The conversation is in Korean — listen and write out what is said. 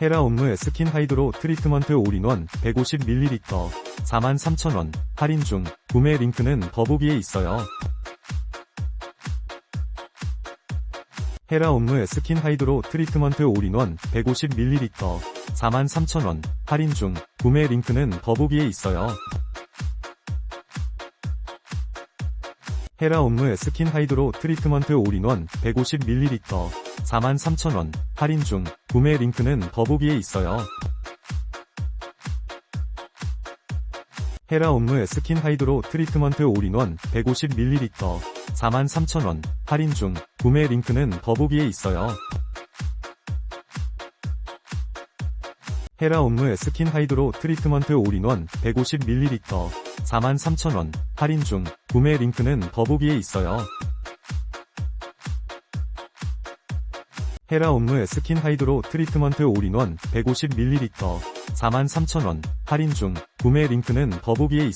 헤라 옴무의 스킨 하이드로 트리트먼트 올인원 150ml 43,000원 할인 중 구매 링크는 더보기에 있어요. 헤라 옴무의 스킨 하이드로 트리트먼트 올인원 150ml 43,000원 할인 중 구매 링크는 더보기에 있어요. 헤라 옴무의 스킨 하이드로 트리트먼트 올인원 150ml 43,000원 할인 중 구매 링크는 더보기에 있어요. 헤라 옴무의 스킨 하이드로 트리트먼트 올인원 150ml 43,000원 할인 중 구매 링크는 더보기에 있어요. 헤라 옴무의 스킨 하이드로 트리트먼트 올인원 150ml 43,000원. 할인 중. 구매 링크는 더보기에 있어요. 헤라 옴무의 스킨 하이드로 트리트먼트 올인원 150ml 43,000원. 할인 중. 구매 링크는 더보기에 있어요.